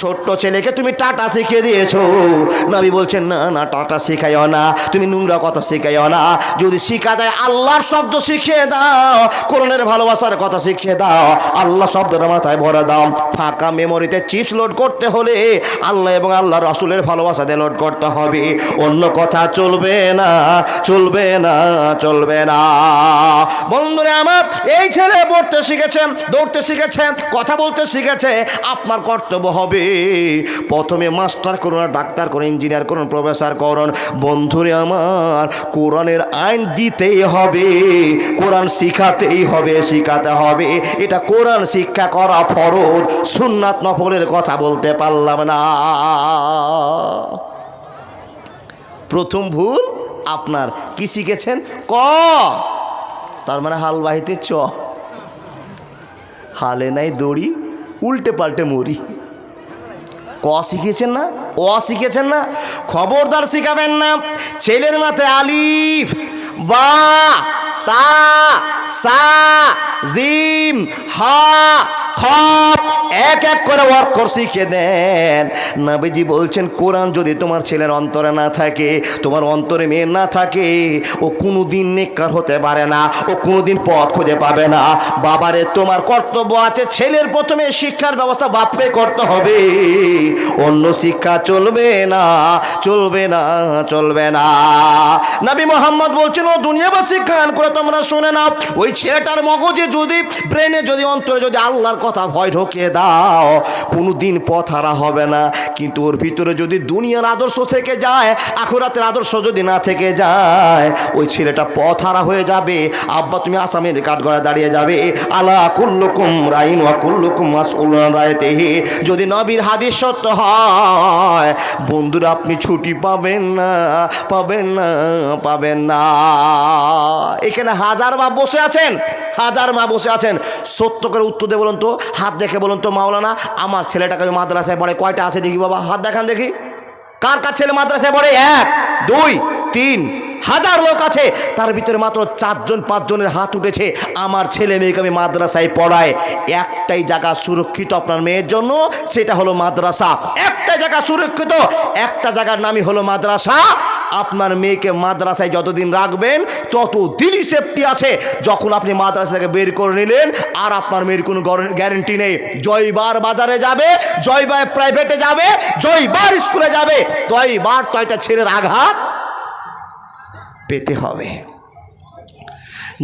ছোট্ট ছেলেকে তুমি টাটা শিখিয়ে দিয়েছ। নবী বলছেন, না না, টাটা শিখাইও না। তুমি নোংরা কথা শিখাইও না। যদি শিখা যায়, আল্লাহর শব্দ শিখিয়ে দাও। কোরআনের ভালোবাসার কথা শিখিয়ে দাও। আল্লাহ শব্দটা মাথায় ভরা দাও। ফাঁকা মেমোরিতে চিপস লোড করতে হলে আল্লাহ এবং আল্লাহ রসুলের ভালোবাসাতে লোড করতে হবে। অন্য কথা চলবে না চলবে না চলবে না। বন্ধুরা আমার, এই ছেলে পড়তে শিখেছেন, দৌড়তে শিখেছে কথা বলতে শিখেছে। আপনার কর্তব্য হবে প্রথমে মাস্টার করুন, ডাক্তার করুন, ইঞ্জিনিয়ার করুন, প্রফেসর করুন। বন্ধুরে আমার, কোরআনের আইন দিতেই হবে, কোরআন শিখাতেই হবে, শিখাতে হবে। এটা কোরআন শিক্ষা করা ফরজ, সুন্নাত নফলের কথা বলতে পারলাম না। প্রথম ভুল আপনার। কি শিখেছেন? ক। তার মানে হালবাহিতে চ। হালে নাই দড়ি, উল্টে পাল্টে মরি। ক শিখেছেন না? অ শিখেছেন না? খবরদার শিখাবেন না। ছেলের মাথায় আলিফ, বা, তা, সা জিম, হা, খপ, এক এক করে অক্ষর শিখে দেন নবীজি বলছেন, কোরআন যদি তোমার ছেলের অন্তরে না থাকে, তোমার অন্তরে মেয়ে না থাকে, ও কোনো দিন নেককার হতে পারে না, ও কোনো দিন পথ খুঁজে পাবে না। বাবারে, তোমার কর্তব্য আছে, ছেলের প্রথমে শিক্ষার ব্যবস্থা বাপকে করতে হবে। অন্য শিক্ষা চলবে না চলবে না চলবে না। নবী মোহাম্মদ বলছেন, ও দুনিয়াবাসী, কান করে তোমরা শুনে নাও, ওই ছেলেটার মগজে যদি ব্রেনে যদি, অন্তরে যদি আল্লাহর কথা ভয় ঢোকিয়ে দাও কোনো দিন পথ হারা হবে না। কিন্তু ওর ভিতরে যদি দুনিয়ার আদর্শ থেকে যায়, আখরাতের আদর্শ যদি না থেকে যায়, ওই ছেলেটা পথ হারা হয়ে যাবে। আব্বা, তুমি আসামের কাঠগড়ায় দাঁড়িয়ে যাবে। আলা কুল্লুকুম রাইন ওয়া কুল্লুকুম রায়তেহি। যদি নবীর হাদিস সত্য হয়, বন্ধুরা, আপনি ছুটি পাবেন না পাবেন না পাবেন না। এখানে হাজার বা বসে আছেন। হাজার মা বসে আছেন। সত্য করে উত্তর দিয়ে বলুন তো, হাত দেখে বলুন তো, মাওলানা, আমার ছেলেটাকে আমি মাদ্রাসায় পড়ে কয়টা আছে দেখি বাবা, হাত দেখান দেখি। কার কার ছেলে মাদ্রাসায় পড়ে? এক, দুই, তিন। হাজার লোক আছে, তার ভিতরে মাত্র চারজন, পাঁচজনের হাত উঠেছে। আমার ছেলে মেয়েকে আমি মাদ্রাসায় পড়াই। একটাই জায়গা সুরক্ষিত আপনার মেয়ের জন্য, সেটা হলো মাদ্রাসা। একটা জায়গা সুরক্ষিত, একটা জায়গার নামই হলো মাদ্রাসা। আপনার মেয়েকে মাদ্রাসায় যতদিন রাখবেন তত দিনই সেফটি আছে। যখন আপনি মাদ্রাসা থেকে বের করে নিলেন, আর আপনার মেয়ের কোনো গ্যারেন্টি নেই। জয়বার বাজারে যাবে, জয়বার প্রাইভেটে যাবে, জয়বার স্কুলে যাবে। তয়বার তয়টা ছেলের আঘাত পেতে হবে।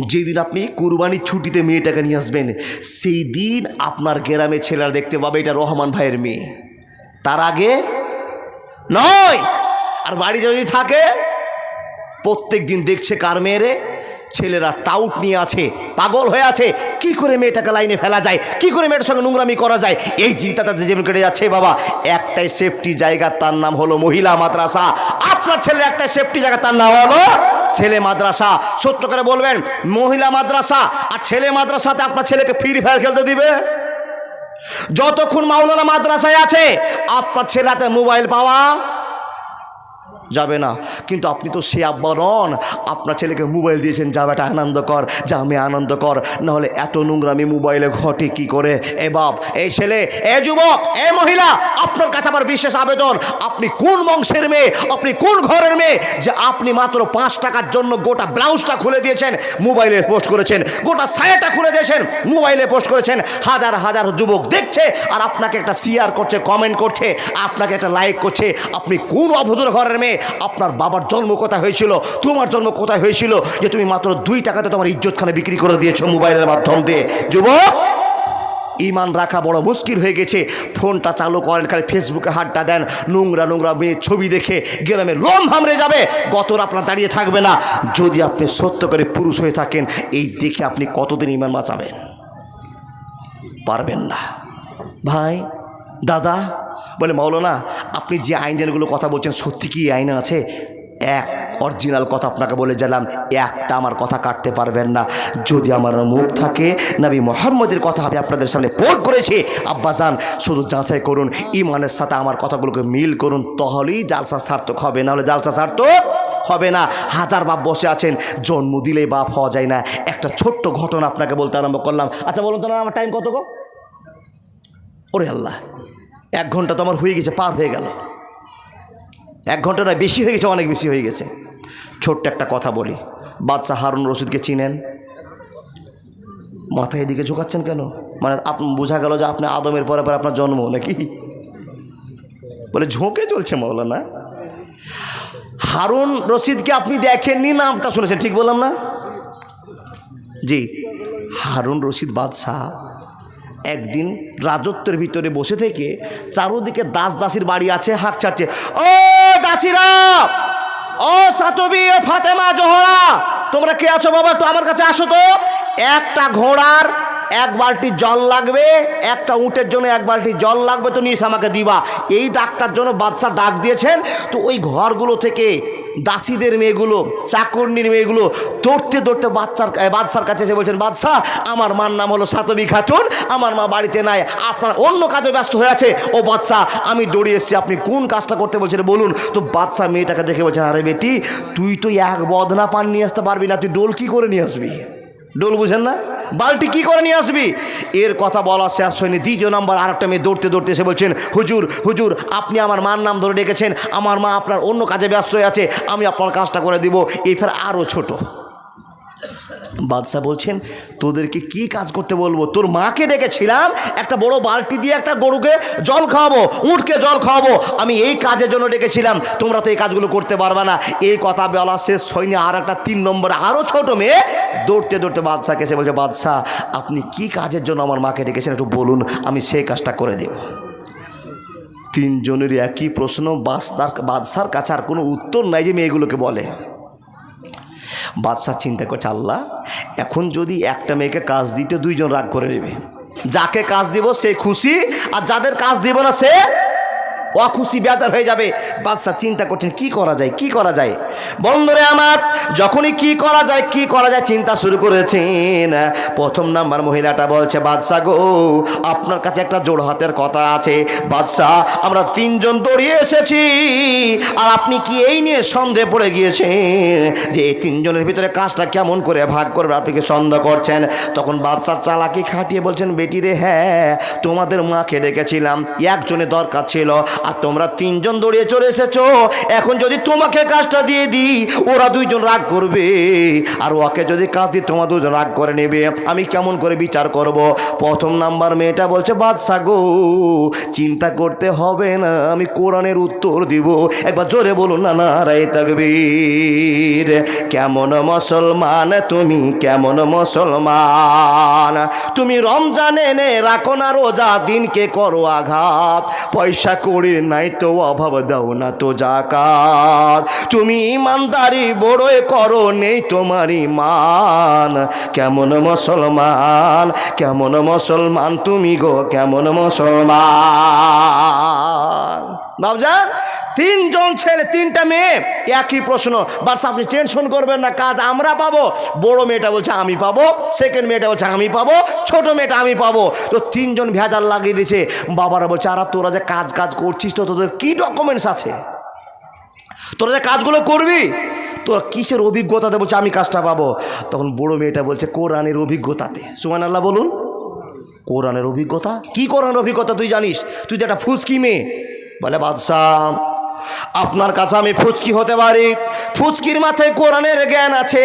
যেদিন আপনি কুরবানির ছুটিতে মেয়েটাকে নিয়ে আসবেন সেই দিন আপনার গ্রামে ছেলেরা দেখতে পাবে এটা রহমান ভাইয়ের মেয়ে। তার আগে নয়! আর বাড়ি যদি থাকে প্রত্যেক দিন দেখছে কার মেয়েরে? ছেলেরা টাউট নিয়ে আছে, পাগল হয়ে আছে। কি করে মেয়েটাকে লাইনে ফেলা যায়? কি করে মেয়েটার সঙ্গে নোংরামি করা যায়? এই চিন্তা তাদের যেমন কেটে যাচ্ছে, বাবা। একটাই সেফটি জায়গা, তার নাম হলো মহিলা মাদ্রাসা। আপনার ছেলে একটা সেফটি জায়গা, তার নাম হলো ছেলে মাদ্রাসা। সত্য করে বলবেন, মহিলা মাদ্রাসা আর ছেলে মাদ্রাসাতে আপনার ছেলেকে ফ্রি ফায়ার খেলতে দিবে? যতক্ষণ মাওলানা মাদ্রাসায় আছে, আপনার ছেলে হাতে মোবাইল পাওয়া যাবে না। কিন্তু আপনি তো সে আব্বা নন আপনার ছেলেকে মোবাইল দিয়েছেন, যা বেটা, আনন্দ কর, যা আমি আনন্দ কর। নাহলে এত নোংরামি মোবাইলে ঘটে কি করে? এ বাপ এই ছেলে, এ যুবক, এ মহিলা, আপনার কাছে আমার বিশেষ আবেদন। আপনি কোন বংশের মেয়ে? আপনি কোন ঘরের মেয়ে? যে আপনি মাত্র পাঁচ টাকার জন্য গোটা ব্লাউজটা খুলে দিয়েছেন, মোবাইলে পোস্ট করেছেন, গোটা সায়াটা খুলে দিয়েছেন, মোবাইলে পোস্ট করেছেন। হাজার হাজার যুবক দেখছে আর আপনাকে একটা শেয়ার করছে কমেন্ট করছে, আপনাকে একটা লাইক করছে। আপনি কোন অভদ্র ঘরের মেয়ে? আপনার বাবার জন্ম কোথায় হয়েছিল? তোমার জন্ম কোথায় হয়েছিল? যে তুমি মাত্র দুই টাকাতে তোমার ইজ্জতখানে বিক্রি করে দিয়েছ মোবাইলের মাধ্যম দিয়ে। যুবক! ইমান রাখা বড় মুশকিল হয়ে গেছে। ফোনটা চালু করেন, খালি ফেসবুকে হাতটা দেন। নোংরা নোংরা মেয়ে ছবি দেখে গ্রামে লোম হামড়ে যাবে। গতর আপনার দাঁড়িয়ে থাকবে না। যদি আপনি সত্য করে পুরুষ হয়ে থাকেন, এই দেখে আপনি কতদিন ইমান বাঁচাবেন? পারবেন না। ভাই, দাদা বলে, মাওলানা, আপনি যে আইনগুলো কথা বলছেন, সত্যি কি আইন আছে? এক অরিজিনাল কথা আপনাকে বলে গেলাম একটা আমার কথা কাটতে পারবেন না। যদি আমার মুখ থাকে, নবী মোহাম্মদের কথা আমি আপনাদের সামনে পোট করেছি আব্বাজান শুধু যাচাই করুন, ইমানের সাথে আমার কথাগুলোকে মিল করুন, তাহলেই জালসা সার্থক হবে, নাহলে জালসা সার্থক হবে না। হাজার বাপ বসে আছেন, জন্ম দিলেই বাপ হওয়া যায় না। একটা ছোট্ট ঘটনা আপনাকে বলতে আরম্ভ করলাম। আচ্ছা বলুন তো না আমার টাইম কত গো? ওরে আল্লাহ। এক ঘণ্টা তো আমার হয়ে গেছে, পার হয়ে গেল। এক ঘণ্টা নয়, বেশি হয়ে গেছে, অনেক বেশি হয়ে গেছে। ছোট্ট একটা কথা বলি, বাচ্চা হারুন রশিদকে চিনেন? মাথায় এদিকে ঝুঁকাচ্ছেন কেন? মানে আপ, বোঝা গেল যে আপনি আদমের পরে পরে আপনার জন্ম, নাকি? বলে ঝোঁকে চলছে মৌলানা হারুন রশিদকে আপনি দেখেননি, নামটা শুনেছেন, ঠিক বললাম না? জি, হারুন রশিদ বাদশাহ। একদিন রাজত্বের ভিতরে বসে থেকে চারোদিকে দাস দাসির বাড়ি আছে, হাঁক ছাড়ছে। ও দাসিরা! ও সাতবি, ও ফাতেমা, জোহরা, তোমরা কে আছো বাবা? তো আমার কাছে আসো তো। একটা ঘোড়ার এক বালতি জল লাগবে, একটা উটের জন্য এক বালতি জল লাগবে তো নিস আমাকে দিবা। এই ডাকটার জন্য বাদশাহ ডাক দিয়েছেন, তো ওই ঘরগুলো থেকে দাসীদের মেয়েগুলো চাকর্নির মেয়েগুলো দৌড়তে দৌড়তে বাচ্চার বাদশার কাছে এসে বলছেন, বাদশাহ, আমার মার নাম হলো সাতবি খাতুন, আমার মা বাড়িতে নাই, আপনার অন্য কাজে ব্যস্ত হয়ে আছে। ও বাদশাহ, আমি দৌড়ে এসেছি, আপনি কোন কাজটা করতে বলছেন বলুন। তো বাদশাহ মেয়েটাকে দেখে বলছেন, আরে বেটি, তুই তো এক বদনা পান নিয়ে আসতে পারবি না, তুই ডোল কী করে নিয়ে আসবি? ডোল বুঝেন না? বালটি কি করে নিয়ে আসবি? এর কথা বলা শেষ হয়নি। দ্বিতীয় নাম্বার আর একটা মেয়ে দৌড়তে দৌড়তে এসে বলছেন, হুজুর হুজুর, আপনি আমার মার নাম ধরে ডেকেছেন। আমার মা আপনার অন্য কাজে ব্যস্ত হয়ে আছে। আমি আপনার কাজটা করে দিব। এই ফের আরও ছোট। বাদশাহ বলছেন, তোদেরকে কি কাজ করতে বলব? তোর মাকে ডেকেছিলাম, একটা বড় বালতি দিয়ে একটা গরুকে জল খাওয়াবো উঠকে জল খাওয়াবো। আমি এই কাজের জন্য ডেকেছিলাম, তোমরা তো এই কাজগুলো করতে পারবে না। এই কথা বলা শেষ হয়নি, আর একটা তিন নম্বরে আরও ছোট মেয়ে দৌড়তে দৌড়তে বাদশাহকে এসে বলছে, বাদশাহ, আপনি কি কাজের জন্য আমার মাকে ডেকেছেন? একটু বলুন, আমি সেই কাজটা করে দেব। তিনজনের একই প্রশ্ন বাদশার বাদশার কাছে আর কোনো উত্তর নাই যে মেয়েগুলোকে বলে। বাদশাহ চিন্তা করছে, আল্লাহ, এখন যদি একটা মেয়েকে কাজ দিতে দুইজন রাগ করে নেবে, যাকে কাজ দিব সে খুশি, আর যাদের কাজ দিব না সে অখুশি বেজার হয়ে যাবে। বাদশাহ চিন্তা করছেন, কি করা যায়? কি করা যায়? বন্ধুরে আমার, যখনই কি করা যায়, কি করা যায় চিন্তা শুরু করেছেন। প্রথম নাম্বার মহিলাটা বলছে বাদশাহ গো, আপনার কাছে একটা জোড় হাতের কথা আছে। বাদশাহ আমরা তিনজন দৌড়িয়ে এসেছি, আর আপনি কি এই নিয়ে সন্দেহ পড়ে গিয়েছেন যে এই তিনজনের ভিতরে কাজটা কেমন করে ভাগ করবে আপনি কি সন্দেহ করছেন? তখন বাদশাহ চালাকি খাটিয়ে বলছেন, বেটি রে হ্যাঁ তোমাদের মাকে ডেকেছিলাম, একজনের দরকার ছিল। আর তোমরা তিনজন দৌড়িয়ে চলে এসেছ। এখন যদি তোমাকে কাজটা দিয়ে দিই, ওরা দুইজন রাগ করবে। আর ওকে যদি কাজ দিই তোমার দুজন রাগ করে নেবে, আমি কেমন করে বিচার করব? প্রথম নাম্বার মেয়েটা বলছে বাদশা গো চিন্তা করতে হবে না, আমি কোরআনের উত্তর দিব। একবার জোরে বলুন, না না, রায় তাকবীর। কেমন মুসলমান তুমি, কেমন মুসলমান? তুমি রমজান এনে রাখো না, রোজা দিনকে করো আঘাত। পয়সা করে নাই তো অভাব দাও না তো জাকাত। তুমি ইমানদারি বড়ই করো, নেই তোমার ইমান। কেমন মুসলমান কেমন মুসলমান তুমি গো, কেমন মুসলমান। বাবজান, তিনজন ছেলে, তিনটা মেয়ে, একই প্রশ্ন। বাস, আপনি টেনশন করবেন না, কাজ আমরা পাবো। বড় মেয়েটা বলছে, আমি পাবো। সেকেন্ড মেয়েটা বলছে, আমি পাবো। ছোট মেয়েটা, আমি পাবো। তো তিনজন ভেজাল লাগিয়ে দিছে বাবারা বলছে, আর তোরা যে কাজ কাজ করছিস তো, তোদের কী ডকুমেন্টস আছে? তোরা যে কাজগুলো করবি, তোরা কিসের অভিজ্ঞতাতে বলছে আমি কাজটা পাবো? তখন বড় মেয়েটা বলছে, কোরআনের অভিজ্ঞতাতে। সুমান আল্লাহ বলুন। কোরআনের অভিজ্ঞতা? কি কোরআনের অভিজ্ঞতা তুই জানিস? তুই তো একটা ফুসকি মেয়ে। বলে, বাদশাহ আপনার কাছে আমি ফুচকি হতে পারি। ফুচকির মাথায় কোরআনের জ্ঞান আছে।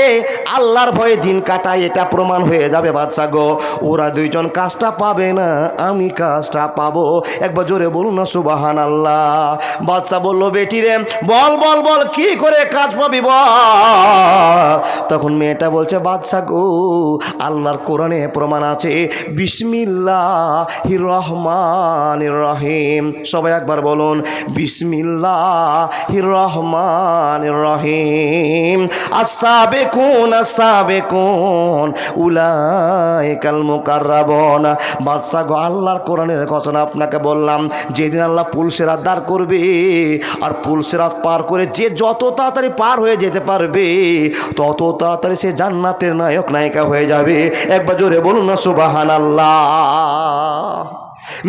আল্লাহর ভয়ে দিন কাটায়, এটা প্রমাণ হয়ে যাবে বাচ্চা গো। ওরা দুইজন কাজটা পাবে না, আমি কাজটা পাবো। একবার জোরে বলুন না সুবাহান আল্লাহ বাচ্চা বলল, বেটি রে, বল বল বল, কি করে কাজ পাবি বল? তখন মেয়েটা বলছে, বাচ্চা গো, আল্লাহর কোরআনে প্রমাণ আছে। বিসমিল্লাহ রহমান রহিম। সবাই একবার বলুন, বিসমিল্লাহ রহমান রহিম। আসাবে কোন আসাবে কোন উলাইকাল মুকাররাবন। বাদশাহ গো, আল্লাহর কোরআনের কথা আপনাকে বললাম, যেদিন আল্লাহ পুলসেরাত দাঁড় করবে, আর পুলসেরাত পার করে যে যত তাড়াতাড়ি পার হয়ে যেতে পারবে, তত তাড়াতাড়ি সে জান্নাতের নায়ক, নায়িকা হয়ে যাবে। একবার জোরে বলুন না সুবাহান আল্লাহ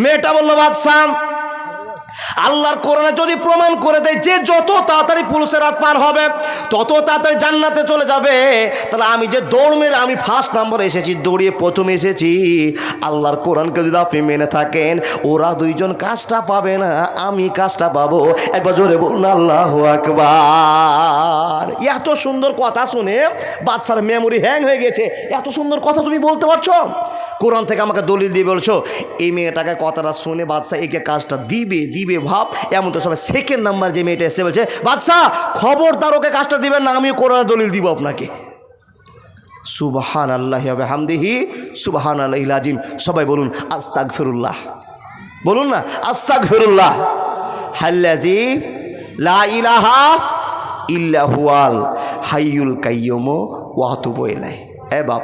মেয়েটা বলল, বাদশাহ আল্লাহর কোরআনে যদি প্রমাণ করে দেয় যে যত তাড়াতাড়ি পুলিশের রাত পার হবে, তত তাড়াতাড়ি জান্নাতে চলে যাবে, তাহলে আমি যে দৌড় মেরে আমি ফার্স্ট নাম্বার এসেছি, দৌড়িয়ে প্রথম এসেছি। আল্লাহর কোরআনকে যদি আপনি মেনে থাকেন, ওরা দুইজন কাজটা পাবে না, আমি কাজটা পাবো। একবার জোরে বলুন, আল্লাহ আকবার। এত সুন্দর কথা শুনে বাচ্চার মেমোরি হ্যাং হয়ে গেছে। এত সুন্দর কথা তুমি বলতে পারছ? কোরআন থেকে আমাকে দলিল দিয়ে বলছো, এই মেয়েটাকে কথাটা শুনে বাদশা একে কাজটা দিবে দিবে ভাব, এমন তো সময় সেকেন্ড নাম্বার যে মেয়েটা এসে বলছে বাদশাহ খবরদার ওকে কাজটা দিবেন না আমি কোরআন দলিল দিব আপনাকে। সুবহান আল্লাহ হবে হামদিহি সুবহান আল্লাহ আজিম সবাই বলুন আস্তাক ফিরুল্লাহ বলুন না আস্তাক ফেরুল্লাহ হাল্লাজি লা ইলাহা ইল্লাহুয়াল হাইয়ুল কাইয়ুম ওয়াতুবু ইলাই এ বাপ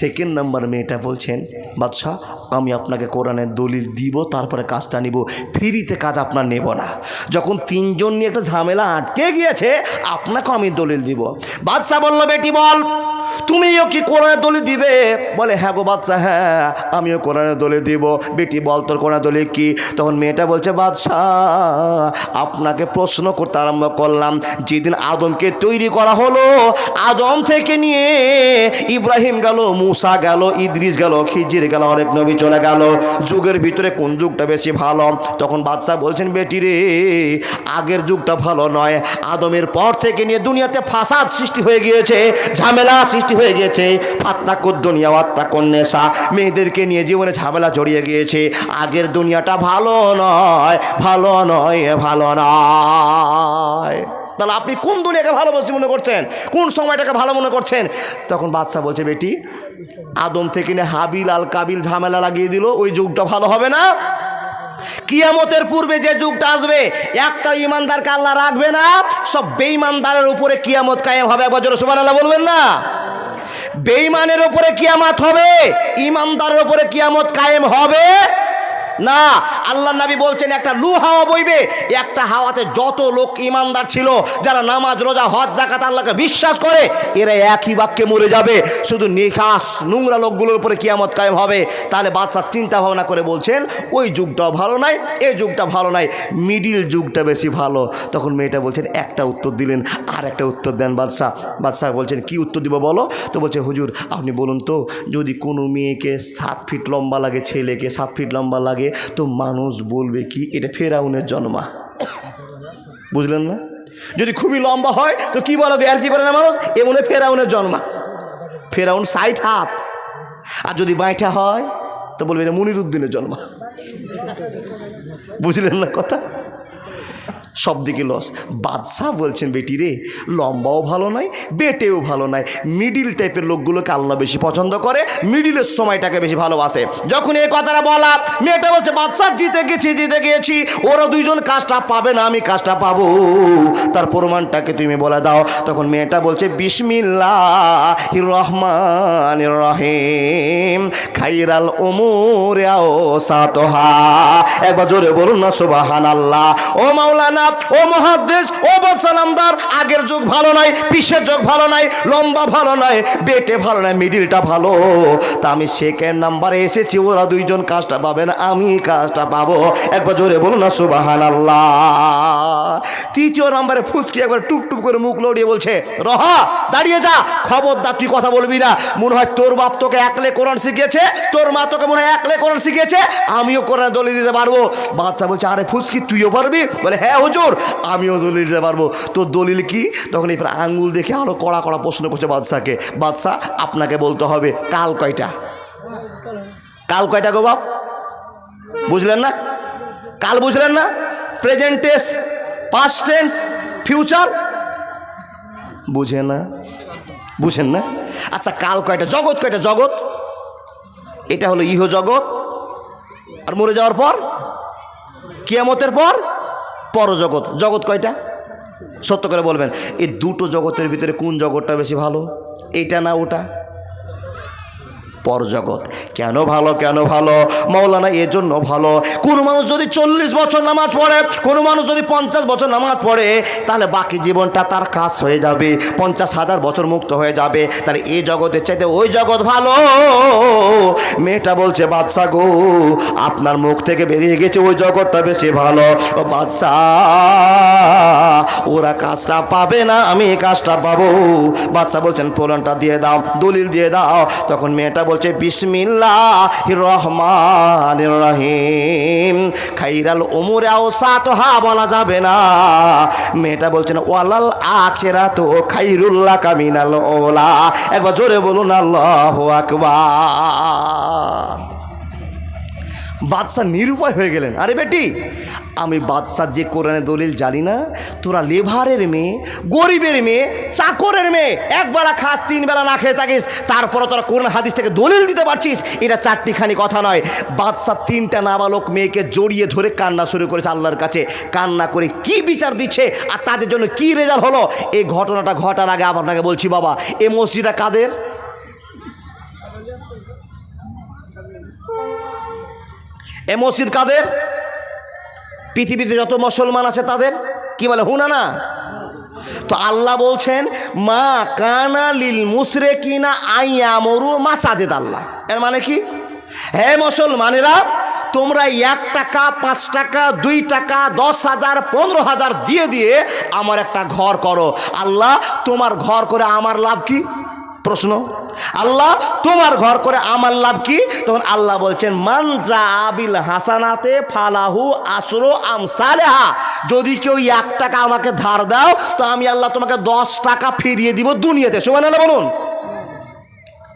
সেকেন্ড নাম্বার মেয়েটা বলছেন বাদশাহ আমি আপনাকে কোরআনের দলিল দিব, তারপরে কাজটা নিব, ফ্রিতে কাজ আপনার নেব না। যখন তিনজন নিয়ে একটা ঝামেলা আটকে গিয়েছে আপনাকে আমি দলিল দিব। বাদশাহ বলল, বেটি বল তুমিও কি কোরআনের দলিল দিবে? বলে হ্যাঁ গো বাচ্চা হ্যাঁ আমিও কোরআনের দলিল দিব। বেটি, বল তোর কোরআনের দলিল কি? তখন মেয়েটা বলছে, বাদশাহ, আপনাকে প্রশ্ন করতে আরম্ভ করলাম। যেদিন আদমকে তৈরি করা হলো, আদম থেকে নিয়ে ইব্রাহিম গেল, মুসা গেল, ইদ্রিস গেল, খিজির গেল, অনেক নবী চলে গেল। যুগের ভিতরে কোন যুগটা বেশি ভালো? তখন বাচ্চা বলছেন, বেটি রে, আগের যুগটা ভালো নয়। আদমের পর থেকে নিয়ে দুনিয়াতে ফাসাদ সৃষ্টি হয়ে গিয়েছে, ঝামেলা সৃষ্টি হয়ে গিয়েছে। ফাত্তা দুনিয়া কন্যেসা মেয়েদেরকে নিয়ে জীবনে ঝামেলা জড়িয়ে গিয়েছে। আগের দুনিয়াটা ভালো নয় ভালো নয় ভালো নয়। তাহলে আপনি কোন দুনিয়াকে ভালোবাসি মনে করছেন? কোন সময়টাকে ভালো মনে করছেন? তখন বাদশা বলছে, বেটি, আদম থেকে নিয়ে হাবিল আল কাবিল ঝামেলা লাগিয়ে দিল, ওই যুগটা ভালো হবে না? কিয়ামতের পূর্বে যে যুগটা আসবে, একটা ইমানদারকে আল্লাহ রাখবে না, সব বেইমানদারের উপরে কিয়ামত কায়েম হবে। একবার সুবান সুবহানাল্লাহ বলবেন না? বেঈমানের উপরে কিয়ামত হবে ইমানদারের উপরে কিয়ামত কায়েম হবে। না, আল্লাহ নবী বলছেন একটা লু হাওয়া বইবে, একটা হাওয়াতে যত লোক ইমানদার ছিল, যারা নামাজ, রোজা, হজ জাকাত আল্লাহকে বিশ্বাস করে, এরা একই বাক্যে মরে যাবে। শুধু নিখাস নোংরা লোকগুলোর উপরে কিয়ামত কায়েম হবে। তাহলে বাদশাহ চিন্তা ভাবনা করে বলছেন, ওই যুগটাও ভালো নাই এই যুগটা ভালো নাই, মিডিল যুগটা বেশি ভালো। তখন মেয়েটা বলছেন, একটা উত্তর দিলেন, আর একটা উত্তর দেন বাদশাহ। বাদশাহ বলছেন, কি উত্তর দিব বলো? তো বলছে, হুজুর, আপনি বলুন তো, যদি কোনো মেয়েকে সাত ফিট লম্বা লাগে, ছেলেকে সাত ফিট লম্বা লাগে তো মানুষ বলবে কি, এটা ফেরাউনের জন্মা। বুঝলেন না? যদি খুবই লম্বা হয়, তো কি বলবে আর কি করে না মানুষ? এ মনে ফেরাউনের জন্মা। ফেরাউন সাইট হাত। আর যদি বাইঠা হয়, তো বলবে এটা মনির উদ্দিনের জন্মা। বুঝলেন না কথা? সব দিকে লস বাদশাহ বলছেন, বেটি রে, লম্বাও ভালো নয়, বেটেও ভালো নয়। মিডিল টাইপের লোকগুলোকে আল্লাহ বেশি পছন্দ করে মিডিলের সময়টাকে বেশি ভালোবাসে। যখন এই কথাটা বলা, মেয়েটা বলছে, বাদশাহ, জিতে গেছি, জিতে গিয়েছি। ওরা দুইজন কাজটা পাবে না, আমি কাজটা পাবো। তার প্রমাণটাকে তুমি বলে দাও। তখন মেয়েটা বলছে বিসমিল্লাহ রহমান রহিম খাইরাল ওমর একবার জোরে বলুন না সুবাহান আল্লাহ ও মাওলানা ও মহাদেশ, ও বাসালামদার আগের যুগ ভালো নাই, পিসের যুগ ভালো নাই, লম্বা ভালো নাই, বেটে ভালো নাই, মিডিলটা ভালো। তা আমি সেকেন্ড নাম্বারে এসেছি, ওরা দুইজন কাজটা পাবেন, আমি কাজটা পাবো। একবার জোরে বলুন না সুবাহান তৃতীয় নাম্বারে ফুচকি একবার টুপ টুপ করে মুখ লড়িয়ে বলছে, রহা, দাঁড়িয়ে যা, খবরদার, তুই কথা বলবি না। মনে হয় তোর বাপ তোকে একলে কোরআন শিখিয়েছে, তোর মা তোকে মনে হয় একলে কোরআন শিখিয়েছে, আমিও কোরআন দলি দিতে পারব। বাচ্চা বলছে, আরে ফুচকি তুইও পারবি? বলে হ্যাঁ হুজুর আমিও দলিল দিতে পারব। তোর দলিল কি? তখন এবার আঙ্গুল দেখে আরও কড়া কড়া প্রশ্ন করছে বাদশাকে। বাদশাহ আপনাকে বলতে হবে, কাল কয়টা? কাল কয়টা গো বাপ? বুঝলেন না? কাল বুঝলেন না? Present tense past tense future বুঝে না? বুঝেন না? আচ্ছা কাল কয়টা? জগৎ কয়টা? জগৎ? এটা হলো ইহ জগৎ। আর মরে যাওয়ার পর? কিয়ামতের পর? পরজগৎ। জগৎ কয়টা? সত্য করে বলবেন। এই দুটো জগতের ভিতরে কোন জগৎটা বেশি ভালো? এটা না ওটা? পরজগৎ। কেন ভালো কেন ভালো? মৌলানা এজন্য ভালো। কোনো মানুষ যদি চল্লিশ বছর নামাজ পড়ে, কোনো মানুষ যদি পঞ্চাশ বছর নামাজ পড়ে, তাহলে বাকি জীবনটা তার কাজ হয়ে যাবে। পঞ্চাশ হাজার বছর মুক্ত হয়ে যাবে। তাহলে এই জগতের চাইতে ওই জগৎ ভালো। মেয়েটা বলছে বাদশা গো, আপনার মুখ থেকে বেরিয়ে গেছে, ওই জগৎটা বেশি ভালো। ও বাদশা ওরা কাজটা পাবে না, আমি কাজটা পাবো। বাদশা বলছেন প্রলনটা দিয়ে দাও, দলিল দিয়ে দাও। তখন মেয়েটা বলছে, বিসমিল্লাহ রহমান রহিম খাইরাল ওমরে সাত হা বলা যাবে না। মেয়েটা বলছেন ওয়ালাল আখেরা তো খাইরুল্লাহ কামিনাল ওলা একবার জোরে বলুন, আল্লাহ আকবার। বাদশাহ নিরুপায় হয়ে গেলেন। আরে বেটি আমি বাদশার যে কোরআনে দলিল জানি না, তোরা লেভারের মেয়ে, গরিবের মেয়ে, চাকরের মেয়ে একবেলা খাস, তিন বেলা না খেয়ে থাকিস তারপরে তোরা কোরআন হাদিস থেকে দলিল দিতে পারছিস, এটা চারটিখানি কথা নয়। বাদশাহ তিনটা নাবালক মেয়েকে জড়িয়ে ধরে কান্না শুরু করেছে আল্লাহর কাছে। কান্না করে কি বিচার দিচ্ছে আর তাদের জন্য কি রেজাল্ট হলো? এই ঘটনাটা ঘটার আগে আপনাকে বলছি বাবা এ মসজিদটা কাদের? এ মসজিদ কাদের? পৃথিবীতে যত মুসলমান আছে তাদের, কি বলে, হুনা না? তো আল্লাহ বলছেন, মা কানা লিল মুসরে কিনা আইয়া মরু মা সাজেদ আল্লাহ। এর মানে কি? হে মুসলমানেরা, তোমরা এক টাকা, পাঁচ টাকা, দুই টাকা, দশ হাজার, পনেরো হাজার দিয়ে দিয়ে আমার একটা ঘর করো। আল্লাহ, তোমার ঘর করে আমার লাভ কি? প্রশ্ন। আল্লাহ, তোমার ঘর করে আমার লাভ কি? তখন আল্লাহ বলছেন মানজা আবিল হাসানাতে ফালাহু আসরো আমসালেহা। যদি কেউ এক টাকা আমাকে ধার দাও, তো আমি আল্লাহ তোমাকে দশ টাকা ফিরিয়ে দিব দুনিয়াতে। সোমান আল্লাহ বলুন।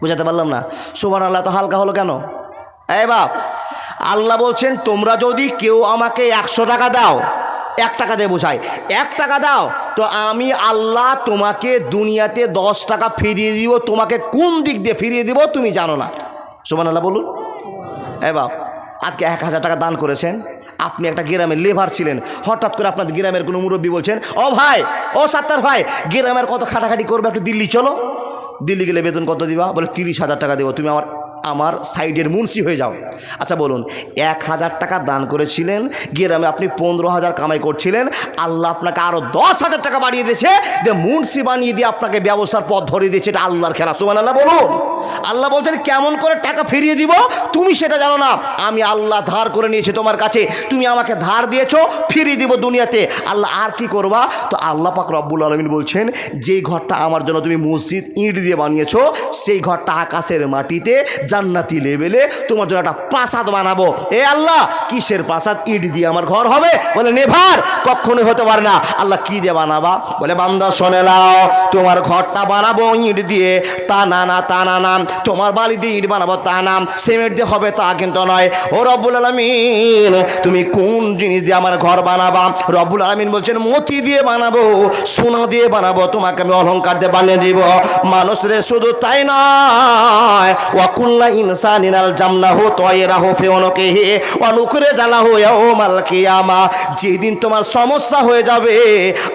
বুঝাতে পারলাম না। সোমান আল্লাহ তো হালকা হলো কেন? এ বাপ, আল্লাহ বলছেন, তোমরা যদি কেউ আমাকে একশো টাকা দাও এক টাকা দিয়ে বোঝায় এক টাকা দাও, তো আমি আল্লাহ তোমাকে দুনিয়াতে দশ টাকা ফিরিয়ে দিব, তোমাকে কোন দিক দিয়ে ফিরিয়ে দিব তুমি জানো না। সোমান আল্লাহ বলুন। এ বাপ, আজকে এক হাজার টাকা দান করেছেন। আপনি একটা গ্রামের লেভার ছিলেন। হঠাৎ করে আপনাদের গ্রামের কোনো মুরব্বী বলছেন, ও ভাই, ও সাত্তার ভাই, গ্রামের কত খাটাখাটি করবে একটু দিল্লি চলো? দিল্লি গেলে বেতন কত দিবা? বলে তিরিশ হাজার টাকা দেবো। তুমি আমার আমার সাইডের মুন্সি হয়ে যাও। আচ্ছা বলুন, এক হাজার টাকা দান করেছিলেন, গ্রামে আপনি পনেরো হাজার কামাই করছিলেন, আল্লাহ আপনাকে আরও দশ হাজার টাকা বাড়িয়ে দিয়েছে যে মুন্সি বানিয়ে দিয়ে আপনাকে ব্যবসার পথ ধরিয়ে দিয়েছে, এটা আল্লাহর খেলা। সুমান আল্লাহ বলুন। আল্লাহ বলছেন, কেমন করে টাকা ফিরিয়ে দিব? তুমি সেটা জানো না। আমি আল্লাহ ধার করে নিয়েছি তোমার কাছে, তুমি আমাকে ধার দিয়েছ, ফিরিয়ে দিব দুনিয়াতে। আল্লাহ, আর কি করবা? তো আল্লাহ পাক রব্বুল আলমিন বলছেন, যেই ঘরটা আমার জন্য তুমি মসজিদ ইট দিয়ে বানিয়েছো, সেই ঘরটা আকাশের মাটিতে জান্নাতি লেভেলে তোমার জন্য একটা প্রাসাদ বানাবো। এ আল্লাহ, কিসের প্রাসাদ? ইট দিয়ে আমার ঘর হবে? বলে, নেভার, কখনোই হতে পারে না। আল্লাহ কি দিয়ে বানাবা? বলে, বান্দা, শোনে নাও, তোমার ঘরটা বানাবো ইট দিয়ে। তা না না, তা না না, তোমার বাড়ি দিয়ে ইট বানাবো তা না, সিমেন্ট দিয়ে হবে তা কিন্তু নয়। ও রব্বুল আলমিন, তুমি কোন জিনিস দিয়ে আমার ঘর বানাবা? রব্বুল আলমিন বলছেন, মতি দিয়ে বানাবো, সোনা দিয়ে বানাবো, তোমাকে আমি অলংকার দিয়ে বানিয়ে দিব। মানুষ রে, শুধু তাই নয় ওয়াকুল্লা ইনসানিন আল জামনাহু তয়রাহু ফি উনকিহি ওয়া নুকরে জালাহু ইয়াউমাল কিয়ামা। যেদিন তোমার সমস্যা হয়ে যাবে,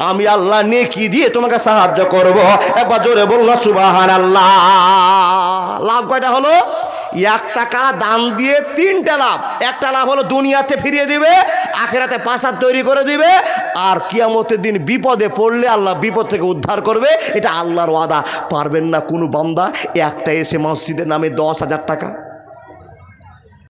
আমি আল্লাহ নেকি দিয়ে তোমাকে সাহায্য করব। একবার জোরে বলুন সুবহানাল্লাহ। লাভ কয়টা হলো? এক টাকা দান দিয়ে তিনটা লাভ। একটা লাভ হলো দুনিয়াতে ফিরিয়ে দিবে, আখেরাতে পাশার তৈরি করে দিবে, আর কিয়ামতের দিন বিপদে পড়লে আল্লাহ বিপদ থেকে উদ্ধার করবে, এটা আল্লাহর ওয়াদা। পারবেন না কোনো বান্দা, একটা এসে মসজিদের নামে দশ হাজার টাকা।